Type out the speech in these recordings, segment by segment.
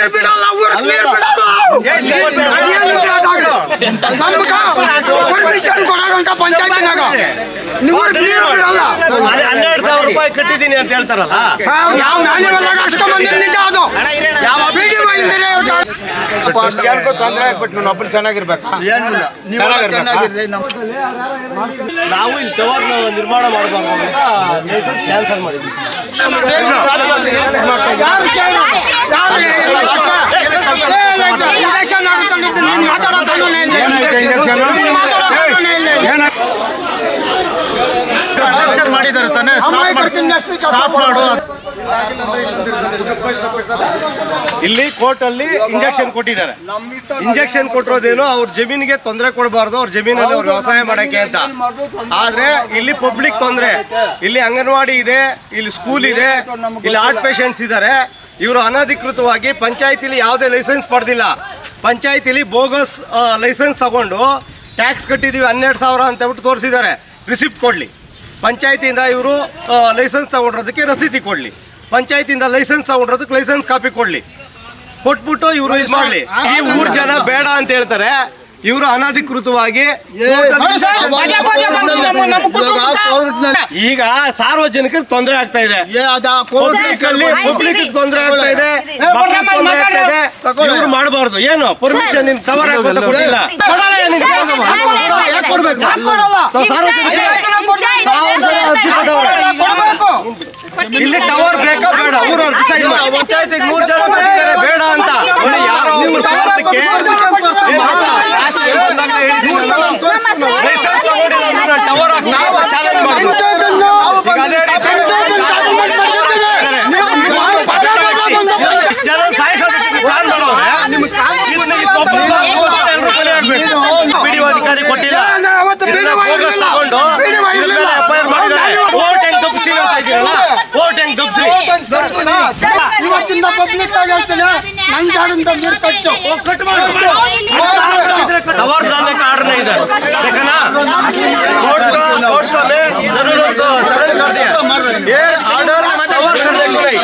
ನೀರ್ ಬಿಡಲ್ಲ ಊರಕ್ ನೀರ್ ಬಿಡಲ್ಲ ಪರ್ಮಿಷನ್ ಕೊಡೋದಂತ ಪಂಚಾಯತಿನಾಗ ಊರಕ್ ನೀರ್ ಬಿಡಲ್ಲ ಹನ್ನೆರಡು ಸಾವಿರ ರೂಪಾಯಿ ಕಟ್ಟಿದ್ದೀನಿ ಅಂತ ಹೇಳ್ತಾರಲ್ಲ. ಯಾವ ಮ್ಯಾನ್ಯುವಲ್ ಅಷ್ಟೊಂದು ನಿಜ ಅದು. ಯಾವ ಬಿಡಿ ಇಲ್ದಿರೆ ಜನಕ್ಕೂ ತೊಂದರೆ ಆಗ್ಬಿಟ್ಟು ಒಬ್ಬರು ಚೆನ್ನಾಗಿರ್ಬೇಕಾ? ನಾವು ಇಲ್ಲಿ ಟವರ್ ನಿರ್ಮಾಣ ಮಾಡಬಾರ್ದು ಅಂತ ಲೈಸೆನ್ಸ್ ಕ್ಯಾನ್ಸಲ್ ಮಾಡಿದ್ವಿ. ಯಾರು ಯಾರು ಮಾಡಿದ್ದಾರೆ ಇಲ್ಲಿ ಕೋರ್ಟ್ ಅಲ್ಲಿ ಇಂಜೆಕ್ಷನ್ ಕೊಟ್ಟಿದ್ದಾರೆ. ಇಂಜೆಕ್ಷನ್ ಕೊಟ್ಟಿರೋದೇನು, ಅವ್ರ ಜಮೀನಿಗೆ ತೊಂದರೆ ಕೊಡಬಾರ್ದು, ಅವ್ರ ಜಮೀನಲ್ಲಿ ಅವ್ರು ವ್ಯವಸಾಯ ಮಾಡಕ್ಕೆ ಅಂತ. ಆದ್ರೆ ಇಲ್ಲಿ ಪಬ್ಲಿಕ್ ತೊಂದರೆ. ಇಲ್ಲಿ ಅಂಗನವಾಡಿ ಇದೆ, ಇಲ್ಲಿ ಸ್ಕೂಲ್ ಇದೆ, ಇಲ್ಲಿ ಆರ್ಟ್ ಪೇಷಂಟ್ಸ್ ಇದ್ದಾರೆ. ಇವರು ಅನಧಿಕೃತವಾಗಿ ಪಂಚಾಯತಿಲಿ ಯಾವುದೇ ಲೈಸೆನ್ಸ್ ಪಡೆದಿಲ್ಲ. ಪಂಚಾಯತಿಲಿ ಬೋಗಸ್ ಲೈಸೆನ್ಸ್ ತಗೊಂಡು ಟ್ಯಾಕ್ಸ್ ಕಟ್ಟಿದೀವಿ ಹನ್ನೆರಡು ಸಾವಿರ ಅಂತ ಹೇಳ್ಬಿಟ್ಟು ತೋರಿಸಿದ್ದಾರೆ. ರಿಸಿಪ್ಟ್ ಕೊಡಲಿ. ಪಂಚಾಯತಿಯಿಂದ ಇವರು ಲೈಸೆನ್ಸ್ ತಗೊಂಡಿರೋದಕ್ಕೆ ರಸೀದಿ ಕೊಡಲಿ. ಪಂಚಾಯತಿಯಿಂದ ಲೈಸೆನ್ಸ್ ತಗೊಂಡಿರೋದಕ್ಕೆ ಲೈಸೆನ್ಸ್ ಕಾಪಿ ಕೊಡಲಿ. ಕೊಟ್ಬಿಟ್ಟು ಇವರು ಇದು ಮಾಡಲಿ. ಈ ಊರ್ ಜನ ಬೇಡ ಅಂತ ಹೇಳ್ತಾರೆ. ಇವರು ಅನಧಿಕೃತವಾಗಿ ಈಗ ಸಾರ್ವಜನಿಕರಿಗೆ ತೊಂದರೆ ಆಗ್ತಾ ಇದೆ ಪಬ್ಲಿಕ್ ತೊಂದರೆ ಆಗ್ತಾ ಇದೆ ತೊಂದರೆ ಆಗ್ತಾ ಇದೆ ಇವ್ರು ಮಾಡಬಾರ್ದು ಏನು ಪರ್ಮಿಷನ್ ನಿನ್ ಕವರ್ ಹಾಕೋತ ಕೊಟ್ಟಿಲ್ಲ ಕೊಡಲ್ಲ. ಇಲ್ಲಿ ಟವರ್ ಬೇಕಾ ಬೇಡ ಊರವ್ರು ಪಂಚಾಯತಿಗೆ ನೂರು ಜನ ಬೇಡ ಅಂತ ನೋಡಿ, ಯಾರೋ ಆಗ್ಬೇಕು ಅಧಿಕಾರಿ ಕೊಟ್ಟಿಲ್ಲ. ತಗೊಂಡು ಕೋರ್ಟ್ ಹೆಂಗ್ ತಪ್ಪಿಸಿ ಅಂತ ಇದ್ದೀರಲ್ಲ ಇವತ್ತಿಂದ ಪಬ್ಲಿಕ್ ಆಗಿ ಹೇಳ್ತೀನಿ ನನ್ ಜಾಗದಿಂದ ನೀರು ಕಟ್ಟು ಕಟ್ ಮಾಡು टवर डालने का ऑर्डर नहीं इधर देखा ना कोर्ट का कोर्ट का मैं जरूर सरेंडर कर दिया ये ऑर्डर टवर करने को नहीं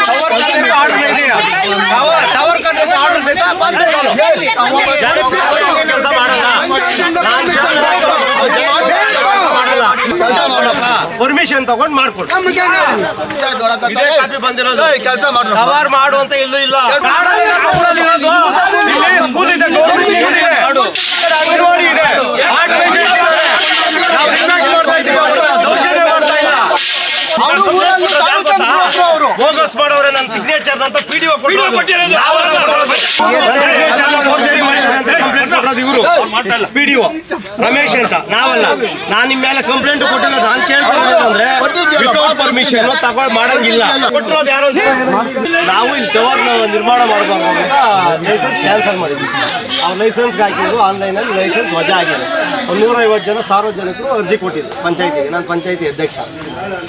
टवर करने का ऑर्डर नहीं दिया टवर टवर करने का ऑर्डर देता बाद में डालो ಜನಕ್ಕೆ ಕೆಲಸ ಮಾಡಲ್ಲ ನಾನ್ ಮಾಡಲ್ಲ ಪರ್ಮಿಷನ್ ತಗೊಂಡ್ ಮಾಡ್ಕೊಡು. ಇದೇ ಕಾಪಿ ಬಂದಿರೋದು. ಕವರ್ ಮಾಡು ಅಂತ ಇಲ್ಲೂ ಇಲ್ಲಿ ಸ್ಕೂಲ್ ಇದೆ ಗೌರ್ಮೆಂಟ್ ಸ್ಕೂಲ್ ಇದೆ ಅಂಗನವಾಡಿ ಇದೆ ಹಾರ್ಟ್ ಪೇಷಂಟ್ ಇದ್ದಾರೆ ನಾವು ರಿಕ್ವೆಸ್ಟ್ ಮಾಡ್ತಾ ಇದ್ದೀವಿ ಅವ್ರನ್ನ ದೌರ್ಜನ್ಯ ಮಾಡ್ತಾ ಇಲ್ಲ ಬೋಗಸ್ ಮಾಡೋರೆ ನನ್ನ ಸಿಗ್ನೇಚರ್ ಅಂತ ಪಿಡಿಒ ಕೊಟ್ಟಿರೋದು ನಾವೆಲ್ಲ ಕೊಡೋದು. ನನ್ನ signature ನ forgery ಮಾಡಿದ್ದಾರೆ ಅಂತ ಕಂಪ್ಲೇಂಟ್ ಪಿಡಿಒ ಇವರು ಪಿಡಿಒ ರಮೇಶ್ ಅಂತ ನಾವಲ್ಲ ನಾನು ನಿಮ್ಮ ಮೇಲೆ ಕಂಪ್ಲೇಂಟ್ ಕೊಟ್ಟಿಲ್ಲ ನಾನು ಕೇಳ್ಕೊಂಡ್ರೆ ಅಂದ್ರೆ ವಿತೌಟ್ ಪರ್ಮಿಷನ್ ತಗೊಂಡು ಮಾಡಂಗಿಲ್ಲ ಕೊಟ್ಟಿರೋದು ಯಾರು ನಾವು ಇಲ್ಲಿ ಟವರ್ ನಿರ್ಮಾಣ ಮಾಡಬಾರ್ದು ಅಂತ ಲೈಸೆನ್ಸ್ ಕ್ಯಾನ್ಸಲ್ ಮಾಡಿದ್ವಿ ಅವ್ರ ಲೈಸೆನ್ಸ್ ಹಾಕಿದ್ರು ಆನ್ಲೈನಲ್ಲಿ ಲೈಸೆನ್ಸ್ ವಜಾ ಆಗಿದೆ ಒಂದು ನೂರೈವತ್ತು ಜನ ಸಾರ್ವಜನಿಕರು ಅರ್ಜಿ ಕೊಟ್ಟಿದ್ರು ಪಂಚಾಯತಿಗೆ ನಾನು ಪಂಚಾಯತಿ ಅಧ್ಯಕ್ಷ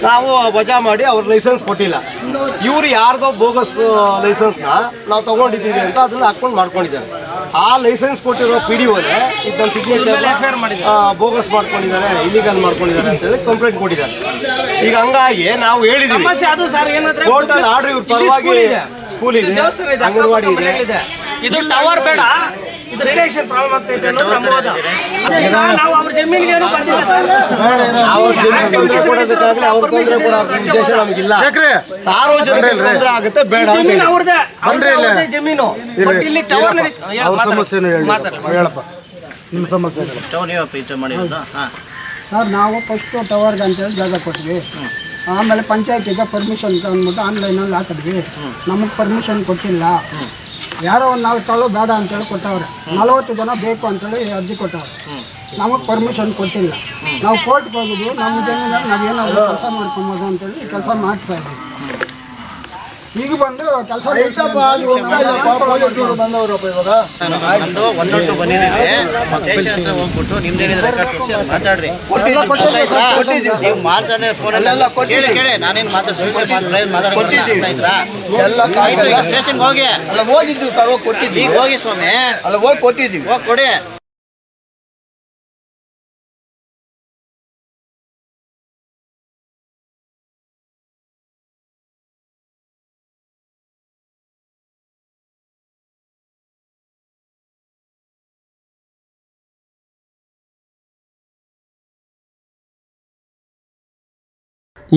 ನಾವು ವಜಾ ಮಾಡಿ ಅವ್ರ ಲೈಸೆನ್ಸ್ ಕೊಟ್ಟಿಲ್ಲ. ಇವರು ಯಾರ್ದೋ ಬೋಗಸ್ ಲೈಸೆನ್ಸ್ನ ನಾವು ತಗೊಂಡಿದ್ದೀವಿ ಅಂತ ಅದನ್ನ ಹಾಕೊಂಡು ಮಾಡ್ಕೊಂಡಿದ್ದಾರೆ. ಆ ಲೈಸೆನ್ಸ್ ಕೊಟ್ಟಿರೋ ಪಿ ಡಿ ಓನೇ ಇದು ನನ್ನ ಸಿಗ್ನೇಚರ್ ಬೋಗಸ್ ಮಾಡ್ಕೊಂಡಿದ್ದಾರೆ ಇಲ್ಲಿಗಲ್ ಮಾಡ್ಕೊಂಡಿದ್ದಾರೆ ಅಂತ ಹೇಳಿ ಕಂಪ್ಲೇಂಟ್ ಕೊಟ್ಟಿದ್ದಾರೆ. ಈಗ ಹಂಗಾಗಿ ನಾವು ಏನಂದ್ರೆ ಕೋರ್ಟಲ್ಲಿ ಆರ್ಡರ್ ಇವ್ರ ಪರವಾಗಿ ಸ್ಕೂಲ್ ಇದೆ ಅಂಗನವಾಡಿ ಇದೆ. ಇದು ಟವರ್ ಬೇಡ. ಇದು ರಿಲೇಷನ್ ಪ್ರಾಬ್ಲಮ್ ಆಗ್ತೈತೆ ಅನ್ನೋದು ನಮ್ಮ ಈಗ ನಾವು ಅವ್ರ ಜಮೀನಿಗೆ ಏನು ಬಂದಿಲ್ಲ. ಸರ್ ಸಾರ್ವಜನಿಕರಿಗೆ ತೊಂದರೆ ಆಗುತ್ತೆ ಬೇಡ ಅಂತ ಜಮೀನು ಹೇಳಿ. ಅವ್ರದೇ ಅವ್ರದೇ ಜಮೀನು. ಬಟ್ ಇಲ್ಲಿ ಟವರ್ ಅವ್ರ ಸಮಸ್ಯೆನೂ ಹೇಳಿ ಹೇಳಪ್ಪ. ನಿಮ್ಮ ಸಮಸ್ಯೆ ಸರ್ ನಾವು ಫಸ್ಟು ಟವರ್ಗೆ ಅಂತೇಳಿ ಜಾಗ ಕೊಟ್ವಿ ಆಮೇಲೆ ಪಂಚಾಯತಿಗೆ ಪರ್ಮಿಷನ್ ಅಂದ್ಬಿಟ್ಟು ಆನ್ಲೈನಲ್ಲಿ ಹಾಕಿದ್ವಿ. ನಮಗೆ ಪರ್ಮಿಷನ್ ಕೊಟ್ಟಿಲ್ಲ. ಯಾರೋ ಒಂದು ನಾವು ತಗೊಳ್ಳೋ ಬೇಡ ಅಂತೇಳಿ ಕೊಟ್ಟವ್ರೆ. ನಲವತ್ತು ಜನ ಬೇಕು ಅಂತೇಳಿ ಅರ್ಜಿ ಕೊಟ್ಟವ್ರೆ. ನಮಗೆ ಪರ್ಮಿಷನ್ ಕೊಟ್ಟಿಲ್ಲ. ನಾವು ಕೋರ್ಟ್ಗೆ ಹೋಗಿದ್ವಿ. ನಮ್ಮ ಜನ ನಾವೇನಾದ್ರು ಕೆಲಸ ಮಾಡ್ಕೊಬೋದು ಅಂತೇಳಿ ಕೆಲಸ ಮಾಡ್ತಾ ಇದ್ವಿ. ಈಗ ಬಂದು ಕೆಲಸ ಬಂದವರಪ್ಪ ಇವಾಗ. ಹತ್ರ ಹೋಗ್ಬಿಟ್ಟು ನಿಮ್ದೇನಿದ್ರೆ ಮಾತಾಡ್ರಿ. ನೀವು ಮಾತಾಡಿ ಫೋನಲ್ಲಿ ಕೇಳಿ ಕೇಳಿ. ನಾನೇನು ಮಾತಾಡ್ತೀನಿ? ಸ್ಟೇಷನ್ಗೆ ಹೋಗಿ. ಅಲ್ಲ ಹೋಗಿದ್ದು ಕೊಟ್ಟಿದ್ವಿ ಹೋಗಿ ಸ್ವಾಮಿ. ಅಲ್ಲ ಹೋಗಿ ಕೊಟ್ಟಿದ್ದೀವಿ ಹೋಗಿ ಕೊಡಿ.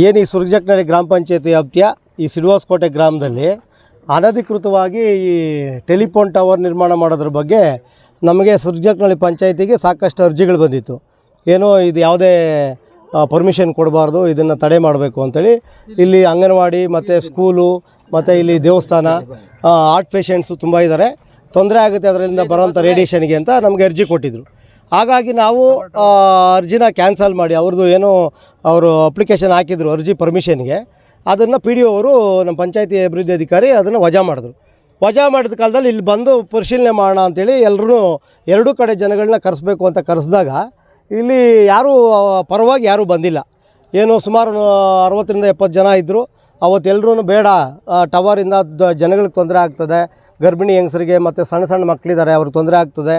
ಏನು ಈ ಸುರ್ಜಕ್ನಳ್ಳಿ ಗ್ರಾಮ ಪಂಚಾಯತಿ ವ್ಯಾಪ್ತಿಯ ಈ ಸಿಡುವಾಸ್ಕೋಟೆ ಗ್ರಾಮದಲ್ಲಿ ಅನಧಿಕೃತವಾಗಿ ಈ ಟೆಲಿಫೋನ್ ಟವರ್ ನಿರ್ಮಾಣ ಮಾಡೋದ್ರ ಬಗ್ಗೆ ನಮಗೆ ಸುರ್ಜಕ್ನಳ್ಳಿ ಪಂಚಾಯತಿಗೆ ಸಾಕಷ್ಟು ಅರ್ಜಿಗಳು ಬಂದಿತ್ತು. ಏನೋ ಇದು ಯಾವುದೇ ಪರ್ಮಿಷನ್ ಕೊಡಬಾರ್ದು, ಇದನ್ನು ತಡೆ ಮಾಡಬೇಕು ಅಂಥೇಳಿ ಇಲ್ಲಿ ಅಂಗನವಾಡಿ, ಮತ್ತು ಸ್ಕೂಲು ಮತ್ತು ಇಲ್ಲಿ ದೇವಸ್ಥಾನ ಆರ್ಟ್ ಪೇಷಂಟ್ಸು ತುಂಬ ಇದ್ದಾರೆ ತೊಂದರೆ ಆಗುತ್ತೆ ಅದರಿಂದ ಬರೋಂಥ ರೇಡಿಯೇಷನ್ಗೆ ಅಂತ ನಮಗೆ ಅರ್ಜಿ ಕೊಟ್ಟಿದ್ದರು ಹಾಗಾಗಿ ನಾವು ಅರ್ಜಿನ ಕ್ಯಾನ್ಸಲ್ ಮಾಡಿ, ಅವ್ರದ್ದು ಏನು ಅವರು ಅಪ್ಲಿಕೇಶನ್ ಹಾಕಿದ್ರು, ಅರ್ಜಿ ಪರ್ಮಿಷನ್ಗೆ. ಅದನ್ನು ಪಿ ಡಿ ಅವರು ನಮ್ಮ ಪಂಚಾಯತಿ ಅಭಿವೃದ್ಧಿ ಅಧಿಕಾರಿ ಅದನ್ನು ವಜಾ ಮಾಡಿದ್ರು. ವಜಾ ಮಾಡಿದ ಕಾಲದಲ್ಲಿ ಇಲ್ಲಿ ಬಂದು ಪರಿಶೀಲನೆ ಮಾಡೋಣ ಅಂತೇಳಿ ಎಲ್ಲರೂ ಎರಡೂ ಕಡೆ ಜನಗಳನ್ನ ಕರೆಸ್ಬೇಕು ಅಂತ ಕರೆಸಿದಾಗ ಇಲ್ಲಿ ಯಾರೂ ಪರವಾಗಿ ಯಾರೂ ಬಂದಿಲ್ಲ. ಏನು ಸುಮಾರು ಅರವತ್ತರಿಂದ ಎಪ್ಪತ್ತು ಜನ ಇದ್ದರು ಅವತ್ತೆಲ್ಲರೂ ಬೇಡ ಟವರಿಂದ ಜನಗಳಿಗೆ ತೊಂದರೆ ಆಗ್ತದೆ. ಗರ್ಭಿಣಿ ಹೆಂಗಸರಿಗೆ ಮತ್ತು ಸಣ್ಣ ಸಣ್ಣ ಮಕ್ಕಳಿದ್ದಾರೆ ಅವ್ರಿಗೆ ತೊಂದರೆ ಆಗ್ತದೆ.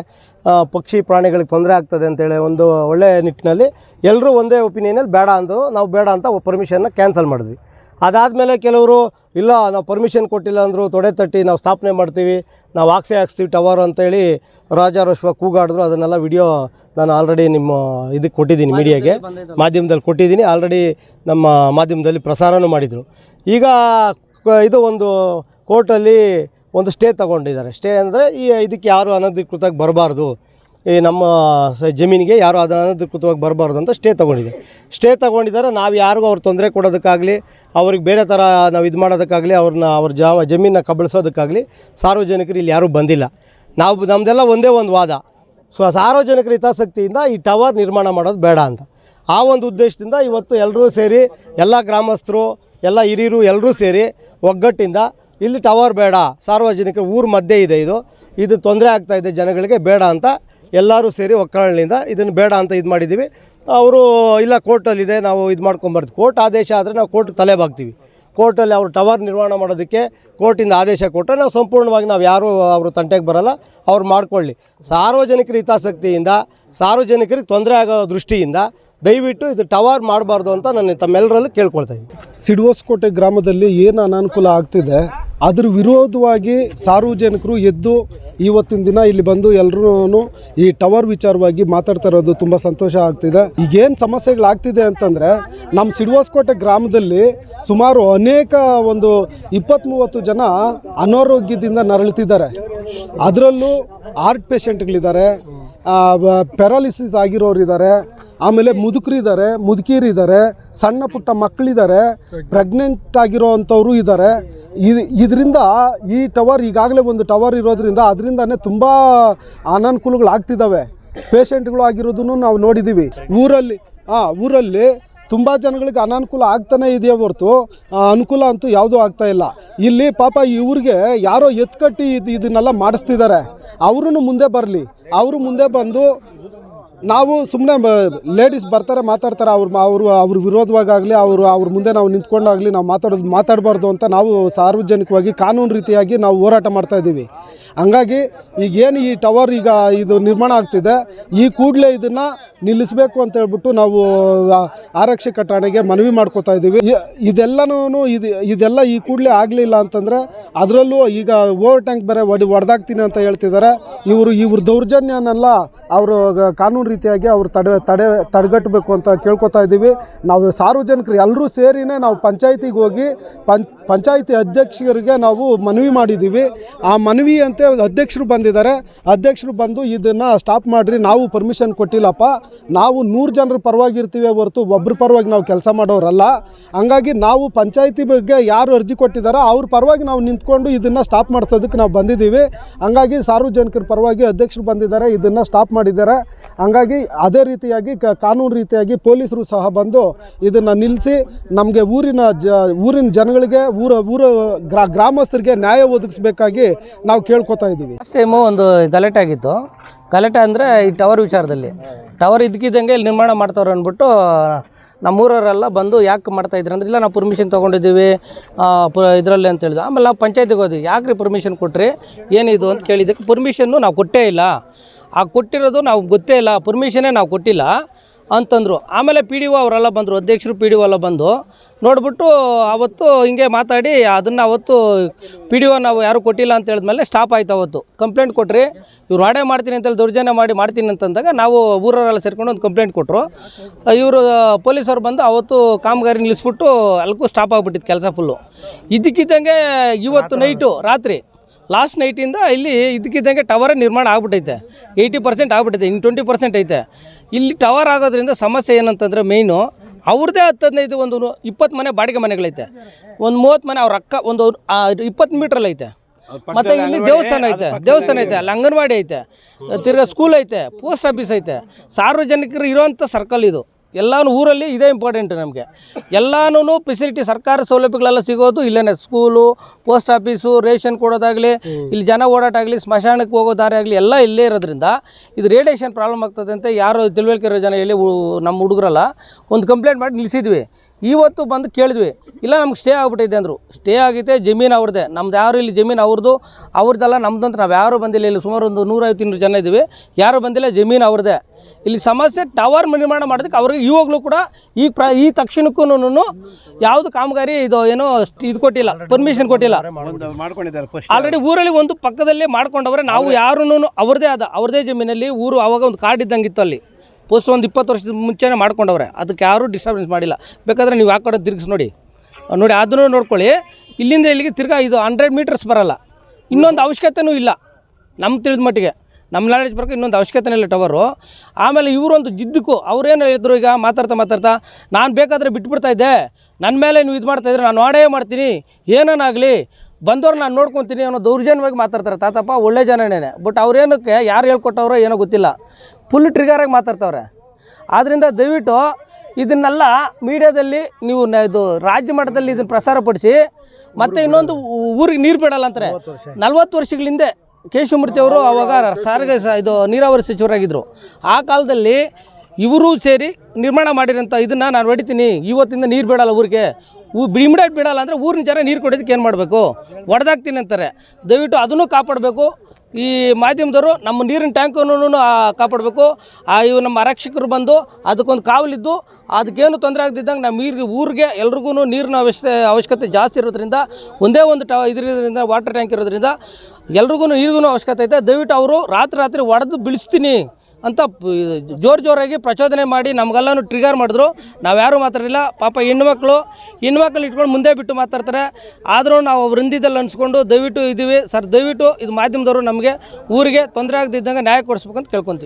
ಪಕ್ಷಿ ಪ್ರಾಣಿಗಳಿಗೆ ತೊಂದರೆ ಆಗ್ತದೆ ಅಂತೇಳಿ ಒಂದು ಒಳ್ಳೆಯ ನಿಟ್ಟಿನಲ್ಲಿ ಎಲ್ಲರೂ ಒಂದೇ ಒಪಿನಿಯನಲ್ಲಿ ಬೇಡ ಅಂದರು ನಾವು ಬೇಡ ಅಂತ ಪರ್ಮಿಷನ್ನ ಕ್ಯಾನ್ಸಲ್ ಮಾಡಿದ್ವಿ. ಅದಾದಮೇಲೆ ಕೆಲವರು ಇಲ್ಲ ನಾವು ಪರ್ಮಿಷನ್ ಕೊಟ್ಟಿಲ್ಲ ಅಂದರು ತೊಡೆ ತಟ್ಟಿ ನಾವು ಸ್ಥಾಪನೆ ಮಾಡ್ತೀವಿ ನಾವು ಆಕ್ಸೆ ಹಾಕ್ಸ್ತೀವಿ ಟವರ್ ಅಂತೇಳಿ ರಾಜಾರೋಶ್ವ ಕೂಗಾಡಿದ್ರು. ಅದನ್ನೆಲ್ಲ ವಿಡಿಯೋ ನಾನು ಆಲ್ರೆಡಿ ನಿಮ್ಮ ಇದಕ್ಕೆ ಕೊಟ್ಟಿದ್ದೀನಿ ಮೀಡಿಯಾಗೆ ಮಾಧ್ಯಮದಲ್ಲಿ ಕೊಟ್ಟಿದ್ದೀನಿ. ಆಲ್ರೆಡಿ ನಮ್ಮ ಮಾಧ್ಯಮದಲ್ಲಿ ಪ್ರಸಾರನೂ ಮಾಡಿದರು. ಈಗ ಇದು ಒಂದು ಕೋರ್ಟಲ್ಲಿ ಒಂದು ಸ್ಟೇ ತಗೊಂಡಿದ್ದಾರೆ. ಸ್ಟೇ ಅಂದರೆ ಈ ಇದಕ್ಕೆ ಯಾರು ಅನಧಿಕೃತವಾಗಿ ಬರಬಾರ್ದು. ಈ ನಮ್ಮ ಜಮೀನಿಗೆ ಯಾರು ಅದು ಅನಧಿಕೃತವಾಗಿ ಬರಬಾರ್ದು ಅಂತ ಸ್ಟೇ ತೊಗೊಂಡಿದ್ದಾರೆ ಸ್ಟೇ ತೊಗೊಂಡಿದ್ದಾರೆ, ನಾವು ಯಾರಿಗೂ ಅವ್ರು ತೊಂದರೆ ಕೊಡೋದಕ್ಕಾಗಲಿ, ಅವ್ರಿಗೆ ಬೇರೆ ಥರ ನಾವು ಇದು ಮಾಡೋದಕ್ಕಾಗಲಿ ಅವ್ರನ್ನ ಅವ್ರ ಜಾ ಜಮೀನನ್ನ ಕಬಳಿಸೋದಕ್ಕಾಗಲಿ ಸಾರ್ವಜನಿಕರು ಇಲ್ಲಿ ಯಾರೂ ಬಂದಿಲ್ಲ. ನಾವು ನಮ್ಮದೆಲ್ಲ ಒಂದೇ ಒಂದು ವಾದ. ಸೊ ಸಾರ್ವಜನಿಕರ ಹಿತಾಸಕ್ತಿಯಿಂದ ಈ ಟವರ್ ನಿರ್ಮಾಣ ಮಾಡೋದು ಬೇಡ ಅಂತ. ಆ ಒಂದು ಉದ್ದೇಶದಿಂದ ಇವತ್ತು ಎಲ್ಲರೂ ಸೇರಿ ಎಲ್ಲ ಗ್ರಾಮಸ್ಥರು ಎಲ್ಲ ಹಿರಿಯರು ಎಲ್ಲರೂ ಸೇರಿ ಒಗ್ಗಟ್ಟಿಂದ, ಇಲ್ಲಿ ಟವರ್ ಬೇಡ, ಸಾರ್ವಜನಿಕರು ಊರ ಮಧ್ಯೆ ಇದೆ ಇದು. ಇದು ತೊಂದರೆ ಆಗ್ತಾ ಇದೆ, ಜನಗಳಿಗೆ ಬೇಡ ಅಂತ ಎಲ್ಲರೂ ಸೇರಿ ಒಕ್ಕಳಿಂದ ಇದನ್ನು ಬೇಡ ಅಂತ ಇದು ಮಾಡಿದ್ದೀವಿ. ಅವರು ಇಲ್ಲ ಕೋರ್ಟಲ್ಲಿದೆ ನಾವು ಇದು ಮಾಡ್ಕೊಂಬರ್ತೀವಿ ಕೋರ್ಟ್ ಆದೇಶ ಆದರೆ ನಾವು ಕೋರ್ಟ್ ತಲೆ ಬಾಗ್ತೀವಿ. ಕೋರ್ಟಲ್ಲಿ ಅವರು ಟವರ್ ನಿರ್ಮಾಣ ಮಾಡೋದಕ್ಕೆ ಕೋರ್ಟಿಂದ ಆದೇಶ ಕೊಟ್ಟರೆ ನಾವು ಸಂಪೂರ್ಣವಾಗಿ ನಾವು ಯಾರೂ ಅವರು ತಂಟೆಗೆ ಬರೋಲ್ಲ, ಅವ್ರು ಮಾಡ್ಕೊಳ್ಳಿ. ಸಾರ್ವಜನಿಕರ ಹಿತಾಸಕ್ತಿಯಿಂದ, ಸಾರ್ವಜನಿಕರಿಗೆ ತೊಂದರೆ ಆಗೋ ದೃಷ್ಟಿಯಿಂದ ದಯವಿಟ್ಟು ಇದು ಟವರ್ ಮಾಡಬಾರ್ದು ಅಂತ ನಾನು ತಮ್ಮೆಲ್ಲರಲ್ಲೂ ಕೇಳ್ಕೊಳ್ತಾ ಇದ್ದೀನಿ. ಸಿಡುವಸ್ಕೋಟೆ ಗ್ರಾಮದಲ್ಲಿ ಏನು ಅನಾನುಕೂಲ ಆಗ್ತಿದೆ, ಅದ್ರ ವಿರೋಧವಾಗಿ ಸಾರ್ವಜನಿಕರು ಎದ್ದು ಇವತ್ತಿನ ದಿನ ಇಲ್ಲಿ ಬಂದು ಎಲ್ಲರೂ ಈ ಟವರ್ ವಿಚಾರವಾಗಿ ಮಾತಾಡ್ತಾ ಇರೋದು ತುಂಬ ಸಂತೋಷ ಆಗ್ತಿದೆ. ಈಗೇನು ಸಮಸ್ಯೆಗಳಾಗ್ತಿದೆ ಅಂತಂದರೆ ನಮ್ಮ ಸಿಡುವಸ್ಕೋಟೆ ಗ್ರಾಮದಲ್ಲಿ ಸುಮಾರು ಅನೇಕ ಒಂದು ಇಪ್ಪತ್ತ್ ಮೂವತ್ತು ಜನ ಅನಾರೋಗ್ಯದಿಂದ ನರಳುತ್ತಿದ್ದಾರೆ. ಅದರಲ್ಲೂ ಆರ್ಟ್ ಪೇಷಂಟ್ಗಳಿದ್ದಾರೆ ಪ್ಯಾರಾಲಿಸಿಸ್ ಆಗಿರೋರು ಇದ್ದಾರೆ ಆಮೇಲೆ ಮುದುಕರಿದ್ದಾರೆ ಮುದುಕೀರಿದ್ದಾರೆ ಸಣ್ಣ ಪುಟ್ಟ ಮಕ್ಕಳಿದ್ದಾರೆ ಪ್ರೆಗ್ನೆಂಟ್ ಆಗಿರೋ ಅಂಥವರು ಇದ್ದಾರೆ. ಇದು ಇದರಿಂದ ಈ ಟವರ್ ಈಗಾಗಲೇ ಒಂದು ಟವರ್ ಇರೋದ್ರಿಂದ ಅದರಿಂದನೇ ತುಂಬ ಅನಾನುಕೂಲಗಳಾಗ್ತಿದ್ದಾವೆ ಪೇಷಂಟ್ಗಳು ಆಗಿರೋದನ್ನು ನಾವು ನೋಡಿದ್ದೀವಿ. ಊರಲ್ಲಿ ಹಾಂ ಊರಲ್ಲಿ ತುಂಬ ಜನಗಳಿಗೆ ಅನಾನುಕೂಲ ಆಗ್ತಾನೆ ಇದೆಯೇ ಹೊರತು ಅನುಕೂಲ ಅಂತೂ ಯಾವುದೂ ಆಗ್ತಾ ಇಲ್ಲ. ಇಲ್ಲಿ ಪಾಪ ಇವ್ರಿಗೆ ಯಾರೋ ಎತ್ಕಟ್ಟಿ ಇದು ಇದನ್ನೆಲ್ಲ ಮಾಡಿಸ್ತಿದ್ದಾರೆ. ಅವರು ಮುಂದೆ ಬರಲಿ. ಅವರು ಮುಂದೆ ಬಂದು ನಾವು ಸುಮ್ಮನೆ ಲೇಡೀಸ್ ಬರ್ತಾರೆ, ಮಾತಾಡ್ತಾರೆ, ಅವ್ರು, ಅವರು, ಅವ್ರ ವಿರೋಧವಾಗಲಿ ಅವರು, ಅವ್ರ ಮುಂದೆ ನಾವು ನಿಂತ್ಕೊಂಡಾಗಲಿ, ನಾವು ಮಾತಾಡೋದು, ಮಾತಾಡಬಾರ್ದು ಅಂತ ನಾವು ಸಾರ್ವಜನಿಕವಾಗಿ ಕಾನೂನು ರೀತಿಯಾಗಿ ನಾವು ಹೋರಾಟ ಮಾಡ್ತಾ ಇದ್ದೀವಿ. ಹಂಗಾಗಿ ಈಗ ಏನು ಈ ಟವರ್ ಈಗ ಇದು ನಿರ್ಮಾಣ ಆಗ್ತಿದೆ, ಈ ಕೂಡಲೇ ಇದನ್ನು ನಿಲ್ಲಿಸಬೇಕು ಅಂತ ಹೇಳ್ಬಿಟ್ಟು ನಾವು ಆರಕ್ಷಕ ಠಾಣೆಗೆ ಮನವಿ ಮಾಡ್ಕೋತಾ ಇದ್ದೀವಿ. ಇದೆಲ್ಲನೂ ಇದು, ಇದೆಲ್ಲ ಈ ಕೂಡಲೇ ಆಗಲಿಲ್ಲ ಅಂತಂದರೆ ಅದರಲ್ಲೂ ಈಗ ಓವರ್ ಟ್ಯಾಂಕ್ ಬೇರೆ ಒಡಿ ಹೊಡೆದಾಗ್ತೀನಿ ಅಂತ ಹೇಳ್ತಿದ್ದಾರೆ. ಇವರು, ಇವ್ರ ದೌರ್ಜನ್ಯನೆಲ್ಲ, ಅವರು ಕಾನೂನು ರೀತಿಯಾಗಿ ಅವ್ರು ತಡೆ ತಡೆ ತಡೆಗಟ್ಟಬೇಕು ಅಂತ ಕೇಳ್ಕೊತಾ ಇದ್ದೀವಿ. ನಾವು ಸಾರ್ವಜನಿಕರು ಎಲ್ಲರೂ ಸೇರಿನೇ ನಾವು ಪಂಚಾಯತಿಗೆ ಹೋಗಿ ಪಂ, ಪಂಚಾಯತಿ ಅಧ್ಯಕ್ಷರಿಗೆ ನಾವು ಮನವಿ ಮಾಡಿದ್ದೀವಿ. ಆ ಮನವಿ ಅಂತೆ ಅಧ್ಯಕ್ಷರು ಬಂದಿದ್ದಾರೆ. ಅಧ್ಯಕ್ಷರು ಬಂದು ಇದನ್ನು ಸ್ಟಾಪ್ ಮಾಡಿರಿ, ನಾವು ಪರ್ಮಿಷನ್ ಕೊಟ್ಟಿಲ್ಲಪ್ಪ. ನಾವು ನೂರು ಜನರ ಪರವಾಗಿ ಇರ್ತೀವಿ ಹೊರತು ಒಬ್ಬರ ಪರವಾಗಿ ನಾವು ಕೆಲಸ ಮಾಡೋರಲ್ಲ. ಹಂಗಾಗಿ ನಾವು ಪಂಚಾಯತಿ ಬಗ್ಗೆ ಯಾರು ಅರ್ಜಿ ಕೊಟ್ಟಿದ್ದಾರೋ ಅವ್ರ ಪರವಾಗಿ ನಾವು ನಿಂತ್ಕೊಂಡು ಇದನ್ನು ಸ್ಟಾಪ್ ಮಾಡಿಸೋದಕ್ಕೆ ನಾವು ಬಂದಿದ್ದೀವಿ. ಹಂಗಾಗಿ ಸಾರ್ವಜನಿಕರ ಪರವಾಗಿ ಅಧ್ಯಕ್ಷರು ಬಂದಿದ್ದಾರೆ, ಇದನ್ನು ಸ್ಟಾಪ್ ಮಾಡಿದ್ದಾರೆ. ಹಂಗಾಗಿ ಅದೇ ರೀತಿಯಾಗಿ ಕಾನೂನು ರೀತಿಯಾಗಿ ಪೊಲೀಸರು ಸಹ ಬಂದು ಇದನ್ನು ನಿಲ್ಲಿಸಿ ನಮಗೆ ಊರಿನ ಜ, ಊರಿನ ಜನಗಳಿಗೆ, ಊರ ಊರ ಗ್ರಾ, ಗ್ರಾಮಸ್ಥರಿಗೆ ನ್ಯಾಯ ಒದಗಿಸ್ಬೇಕಾಗಿ ನಾವು ಕೇಳ್ಕೊತಾ ಇದ್ದೀವಿ. ಫಸ್ಟ್ ಟೈಮು ಒಂದು ಗಲಾಟೆ ಆಗಿತ್ತು. ಗಲಾಟೆ ಅಂದರೆ ಈ ಟವರ್ ವಿಚಾರದಲ್ಲಿ. ಟವರ್ ಇದ್ಕಿದ್ದಂಗೆ ಇಲ್ಲಿ ನಿರ್ಮಾಣ ಮಾಡ್ತಾವ್ರೆ ಅಂದ್ಬಿಟ್ಟು, ನಮ್ಮೂರವರೆಲ್ಲ ಬಂದು ಯಾಕೆ ಮಾಡ್ತಾ ಇದ್ರು ಅಂದ್ರೆ, ಇಲ್ಲ ನಾವು ಪರ್ಮಿಷನ್ ತೊಗೊಂಡಿದ್ದೀವಿ ಇದರಲ್ಲಿ ಅಂತ ಹೇಳಿದ್ರು. ಆಮೇಲೆ ನಾವು ಪಂಚಾಯತಿಗೆ ಹೋದ್ವಿ. ರೀ ಪರ್ಮಿಷನ್ ಕೊಟ್ರಿ? ಏನಿದು ಅಂತ ಕೇಳಿದ್ದಕ್ಕೆ ಪರ್ಮಿಷನ್ನು ನಾವು ಕೊಟ್ಟೇ ಇಲ್ಲ. ಆ ಕೊಟ್ಟಿರೋದು ನಾವು ಗೊತ್ತೇ ಇಲ್ಲ ಪರ್ಮಿಷನೇ ನಾವು ಕೊಟ್ಟಿಲ್ಲ ಅಂತಂದರು. ಆಮೇಲೆ ಪಿ ಡಿ ಒ ಅವರೆಲ್ಲ ಬಂದರು ಅಧ್ಯಕ್ಷರು ಪಿ ಡಿ ಒ ಎಲ್ಲ ಬಂದು ನೋಡಿಬಿಟ್ಟು ಅವತ್ತು ಹಿಂಗೆ ಮಾತಾಡಿ ಅದನ್ನು ಅವತ್ತು ಪಿ ಡಿ ಒ ನಾವು ಯಾರು ಕೊಟ್ಟಿಲ್ಲ ಅಂತ ಹೇಳಿದ್ಮೇಲೆ ಸ್ಟಾಪ್ ಆಯ್ತು ಅವತ್ತು. ಕಂಪ್ಲೇಂಟ್ ಕೊಟ್ರಿ ಇವ್ರು ಮಾಡೇ ಮಾಡ್ತೀನಿ ಅಂತೇಳಿ ದೌರ್ಜನ್ಯ ಮಾಡಿ ಮಾಡ್ತೀನಿ ಅಂತಂದಾಗ ನಾವು ಊರವರೆಲ್ಲ ಸೇರ್ಕೊಂಡು ಒಂದು ಕಂಪ್ಲೇಂಟ್ ಕೊಟ್ಟರು ಇವರು ಪೊಲೀಸವ್ರು ಬಂದು ಅವತ್ತು ಕಾಮಗಾರಿ ನಿಲ್ಲಿಸ್ಬಿಟ್ಟು ಅಲ್ಗೂ ಸ್ಟಾಪ್ ಆಗಿಬಿಟ್ಟಿತ್ತು ಕೆಲಸ ಫುಲ್ಲು ಇದಕ್ಕಿದ್ದಂಗೆ ಇವತ್ತು ನೈಟು ರಾತ್ರಿ ಲಾಸ್ಟ್ ನೈಟಿಂದ ಇಲ್ಲಿ ಇದಕ್ಕಿದ್ದಂಗೆ ಟವರ್ ನಿರ್ಮಾಣ ಆಗ್ಬಿಟ್ಟೈತೆ. ಏಯ್ಟಿ ಪರ್ಸೆಂಟ್ ಆಗ್ಬಿಟ್ಟೈತೆ ಇನ್ನು ಟ್ವೆಂಟಿ ಪರ್ಸೆಂಟ್ ಐತೆ. ಇಲ್ಲಿ ಟವರ್ ಆಗೋದ್ರಿಂದ ಸಮಸ್ಯೆ ಏನಂತಂದರೆ ಮೇಯ್ನು ಅವ್ರದ್ದೇ ಹತ್ತು ಹದಿನೈದು ಒಂದು ಇಪ್ಪತ್ತು ಮನೆ ಬಾಡಿಗೆ ಮನೆಗಳೈತೆ. ಒಂದು ಮೂವತ್ತು ಮನೆ ಅವ್ರ ಅಕ್ಕ ಒಂದು ಇಪ್ಪತ್ತು ಮೀಟ್ರಲ್ಲಿ ಐತೆ ಮತ್ತು ಇಲ್ಲಿ ದೇವಸ್ಥಾನ ಐತೆ ದೇವಸ್ಥಾನ ಐತೆ ಅಲ್ಲಿ ಅಂಗನವಾಡಿ ಐತೆ ತಿರ್ಗಾ ಸ್ಕೂಲ್ ಐತೆ ಪೋಸ್ಟ್ ಆಫೀಸ್ ಐತೆ. ಸಾರ್ವಜನಿಕರು ಇರೋವಂಥ ಸರ್ಕಲ್ ಇದು. ಎಲ್ಲಾನು ಊರಲ್ಲಿ ಇದೇ ಇಂಪಾರ್ಟೆಂಟ್ ನಮಗೆ. ಎಲ್ಲಾನು ಫೆಸಿಲಿಟಿ ಸರ್ಕಾರ ಸೌಲಭ್ಯಗಳೆಲ್ಲ ಸಿಗೋದು ಇಲ್ಲೇ ಸ್ಕೂಲು ಪೋಸ್ಟ್ ಆಫೀಸು ರೇಷನ್ ಕೊಡೋದಾಗಲಿ ಇಲ್ಲಿ ಜನ ಓಡಾಟ ಆಗಲಿ ಸ್ಮಶಾನಕ್ಕೆ ಹೋಗೋ ದಾರಿ ಆಗಲಿ ಎಲ್ಲ ಇಲ್ಲೇ ಇರೋದ್ರಿಂದ ಇದು ರೇಡಿಯೇಷನ್ ಪ್ರಾಬ್ಲಮ್ ಆಗ್ತದೆ ಅಂತ ಯಾರು ತಿಳುವಳಿಕೆ ಇರೋ ಜನ ಹೇಳಿ ನಮ್ಮ ಹುಡುಗರಲ್ಲ ಒಂದು ಕಂಪ್ಲೇಂಟ್ ಮಾಡಿ ನಿಲ್ಲಿಸಿದ್ವಿ. ಇವತ್ತು ಬಂದು ಕೇಳಿದ್ವಿ. ಇಲ್ಲ ನಮ್ಗೆ ಸ್ಟೇ ಆಗಿಬಿಟ್ಟಿದೆ ಅಂದರು. ಸ್ಟೇ ಆಗಿದೆ ಜಮೀನು ಅವ್ರದ್ದೇ. ನಮ್ದು ಯಾರು ಇಲ್ಲಿ ಜಮೀನು ಅವ್ರದ್ದು? ಅವ್ರದ್ದೆಲ್ಲ ನಮ್ದು ಅಂತ ನಾವು ಯಾರು ಬಂದಿಲ್ಲ. ಇಲ್ಲಿ ಸುಮಾರು ಒಂದು ನೂರೈವತ್ತು ಇನ್ನೂರು ಜನ ಇದ್ದೀವಿ. ಯಾರೂ ಬಂದಿಲ್ಲ ಜಮೀನು ಅವ್ರದ್ದೇ. ಇಲ್ಲಿ ಸಮಸ್ಯೆ ಟವರ್ ನಿರ್ಮಾಣ ಮಾಡೋದಕ್ಕೆ ಅವ್ರಿಗೆ ಇವಾಗಲೂ ಕೂಡ ಈ ಪ್ರ ಈ ತಕ್ಷಣಕ್ಕೂ ಯಾವುದು ಕಾಮಗಾರಿ ಇದು ಏನೋ ಇದು ಕೊಟ್ಟಿಲ್ಲ ಪರ್ಮಿಷನ್ ಕೊಟ್ಟಿಲ್ಲ. ಆಲ್ರೆಡಿ ಊರಲ್ಲಿ ಒಂದು ಪಕ್ಕದಲ್ಲೇ ಮಾಡ್ಕೊಂಡವ್ರೆ ನಾವು ಯಾರೂ ಅವ್ರದೇ ಆದ ಅವ್ರದೇ ಜಮೀನಲ್ಲಿ ಊರು ಅವಾಗ ಒಂದು ಕಾರ್ಡ್ ಇದ್ದಂಗಿತ್ತು ಅಲ್ಲಿ. ಪೋಸ್ಟ್ ಒಂದು ಇಪ್ಪತ್ತು ವರ್ಷದ ಮುಂಚೆನೇ ಮಾಡ್ಕೊಂಡವ್ರೆ ಅದಕ್ಕೆ ಯಾರೂ ಡಿಸ್ಟರ್ಬೆನ್ಸ್ ಮಾಡಿಲ್ಲ. ಬೇಕಾದ್ರೆ ನೀವು ಆ ಕಡೆ ತಿರುಗಿಸಿ ನೋಡಿ. ನೋಡಿ ಅದನ್ನು ನೋಡ್ಕೊಳ್ಳಿ. ಇಲ್ಲಿಂದ ಇಲ್ಲಿಗೆ ತಿರ್ಗಾ ಇದು ಹಂಡ್ರೆಡ್ ಮೀಟರ್ಸ್ ಬರಲ್ಲ. ಇನ್ನೊಂದು ಅವಶ್ಯಕತೆಯೂ ಇಲ್ಲ ನಮ್ಗೆ ತಿಳಿದ ಮಟ್ಟಿಗೆ. ನಮ್ಮ ನಾಲೆಜ್ ಬರೋಕ್ಕೆ ಇನ್ನೊಂದು ಅವಶ್ಯಕತೆ ಇಲ್ಲ ಟವರು. ಆಮೇಲೆ ಇವರೊಂದು ಜಿದ್ದಕ್ಕೂ ಅವ್ರೇನು ಹೇಳಿದ್ರು ಈಗ? ಮಾತಾಡ್ತಾ ಮಾತಾಡ್ತಾ ನಾನು ಬೇಕಾದರೆ ಬಿಟ್ಬಿಡ್ತಾ ಇದ್ದೆ. ನನ್ನ ಮೇಲೆ ನೀವು ಇದು ಮಾಡ್ತಾಯಿದ್ರೆ ನಾನು ಆಡೇ ಮಾಡ್ತೀನಿ. ಏನೇನಾಗಲಿ ಬಂದವ್ರು ನಾನು ನೋಡ್ಕೊತೀನಿ ಅನ್ನೋ ದೌರ್ಜನ್ಯವಾಗಿ ಮಾತಾಡ್ತಾರೆ. ತಾತಪ್ಪ ಒಳ್ಳೆ ಜನನೇ ಬಟ್ ಅವ್ರೇನಕ್ಕೆ ಯಾರು ಹೇಳ್ಕೊಟ್ಟವ್ರೋ ಏನೋ ಗೊತ್ತಿಲ್ಲ. ಫುಲ್ ಟ್ರಿಗರಾಗಿ ಮಾತಾಡ್ತವ್ರೆ. ಆದ್ದರಿಂದ ದಯವಿಟ್ಟು ಇದನ್ನೆಲ್ಲ ಮೀಡಿಯಾದಲ್ಲಿ ನೀವು ನ- ಇದು ರಾಜ್ಯ ಮಟ್ಟದಲ್ಲಿ ಇದನ್ನು ಪ್ರಸಾರಪಡಿಸಿ ಮತ್ತು ಇನ್ನೊಂದು ಊರಿಗೆ ನೀರು ಬಿಡಲ್ಲ ಅಂತಾರೆ ನಲ್ವತ್ತು ವರ್ಷಗಳ ಹಿಂದೆ ಕೇಶವಮೂರ್ತಿ ಅವರು ಅವಾಗ ಸಾರಿಗೆ ಇದು ನೀರಾವರಿ ಸಚಿವರಾಗಿದ್ದರು ಆ ಕಾಲದಲ್ಲಿ ಇವರು ಸೇರಿ ನಿರ್ಮಾಣ ಮಾಡಿರೋಂಥ ಇದನ್ನು ನಾನು ಹೊಡಿತೀನಿ. ಇವತ್ತಿಂದ ನೀರು ಬಿಡಲ್ಲ ಊರಿಗೆ. ಊ ಇಮಿಡಿಯೇಟ್ ಬಿಡಲ್ಲ ಅಂದರೆ ಊರಿನ ಜನ ನೀರು ಕೊಡೋದಕ್ಕೆ ಏನು ಮಾಡಬೇಕು? ಹೊಡೆದಾಕ್ತೀನಿ ಅಂತಾರೆ. ದಯವಿಟ್ಟು ಅದನ್ನು ಕಾಪಾಡಬೇಕು. ಈ ಮಾಧ್ಯಮದವರು ನಮ್ಮ ನೀರಿನ ಟ್ಯಾಂಕನ್ನು ಕಾಪಾಡಬೇಕು. ಆ, ಇವು ನಮ್ಮ ಆರಕ್ಷಕರು ಬಂದು ಅದಕ್ಕೊಂದು ಕಾವಲಿದ್ದು, ಅದಕ್ಕೇನು ತೊಂದರೆ ಆಗದಿದ್ದಂಗೆ ನಮ್ಮ ನೀರಿಗೆ, ಊರಿಗೆ ಎಲ್ರಿಗೂ ನೀರಿನ ಅವಶ್ಯ ಅವಶ್ಯಕತೆ ಜಾಸ್ತಿ ಇರೋದ್ರಿಂದ, ಒಂದೇ ಒಂದು ಟ ಇದರಿಂದ ವಾಟರ್ ಟ್ಯಾಂಕ್ ಇರೋದ್ರಿಂದ ಎಲ್ರಿಗೂ ನೀರಿಗೂ ಅವಶ್ಯಕತೆ ಐತೆ. ದಯವಿಟ್ಟು ಅವರು ರಾತ್ರಿ ರಾತ್ರಿ ಒಡೆದು ಬೀಳಿಸ್ತೀನಿ. ಅಂತ ಜೋರು ಜೋರಾಗಿ ಪ್ರಚೋದನೆ ಮಾಡಿ ನಮಗೆಲ್ಲನೂ ಟ್ರಿಗರ್ ಮಾಡಿದ್ರು. ನಾವು ಯಾರೂ ಮಾತಾಡಲಿಲ್ಲ. ಪಾಪ ಹೆಣ್ಮಕ್ಳು ಹೆಣ್ಮಕ್ಳು ಇಟ್ಕೊಂಡು ಮುಂದೆ ಬಿಟ್ಟು ಮಾತಾಡ್ತಾರೆ. ಆದರೂ ನಾವು ಅವ್ರ ಹಿಂದಿದ್ದಲ್ಲಿ ಅನ್ಸ್ಕೊಂಡು ದಯವಿಟ್ಟು ಇದ್ದೀವಿ ಸರ್, ದಯವಿಟ್ಟು ಇದು ಮಾಧ್ಯಮದವರು ನಮಗೆ, ಊರಿಗೆ ತೊಂದರೆ ಆಗದಿದ್ದಂಗೆ ನ್ಯಾಯ ಕೊಡಿಸ್ಬೇಕಂತ ಕೇಳ್ಕೊತೀವಿ.